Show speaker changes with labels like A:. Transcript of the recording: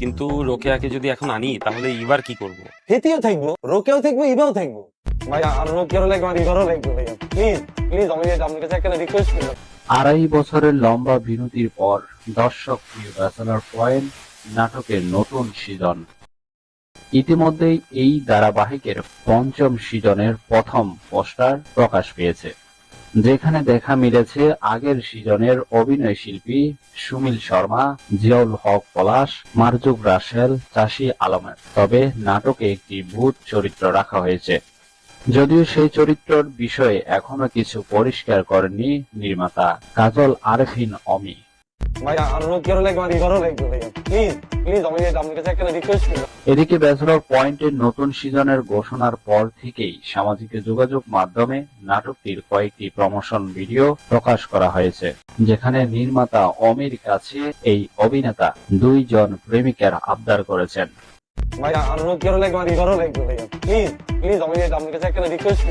A: কিন্তু রোকেয়াকে যদি এখন আনি তাহলে এবার কি করব?
B: হেতিও থাকব রোকেও থাকব ইবাও থাকব। ভাই আর রোকেরও লাগবে আর ইবারও লাগবে প্লিজ প্লিজ আমি আপনার কাছে একটা রিকোয়েস্ট
C: আড়াই বছরের লম্বা বিরতির পর দর্শক প্রিয় ব্যাচেলর পয়েন্ট নাটকের নতুন সিজন। ইতিমধ্যেই এই ধারাবাহিকের পঞ্চম সিজনের প্রথম পোস্টার প্রকাশ পেয়েছে। যেখানে দেখা মিলেছে আগের সিজনের অভিনয় শিল্পী সুমিল শর্মা, জিয়াউল হক পলাশ মারজুক রাসেল চাষি আলমের। তবে নাটকে একটি ভূত চরিত্র রাখা হয়েছে। যদিও সেই চরিত্রের বিষয়ে এখনও কিছু পরিষ্কার করেননি নির্মাতা কাজল আরফিন অমি। এদিকে ব্যাচেলর পয়েন্টের নতুন সিজনের ঘোষণার পর থেকেই সামাজিক যোগাযোগ মাধ্যমে নাটকটির কয়েকটি প্রমোশন ভিডিও প্রকাশ করা হয়েছে যেখানে নির্মাতা অমির কাছে এই অভিনেতা দুইজন প্রেমিকের আবদার করেছেন।
B: ভাই আর রোকেরও লাগবে আর ইবারও লাগবে ভাইয়া। প্লিজ প্লিজ আমি আপনার কাছে একটা রিকোয়েস্ট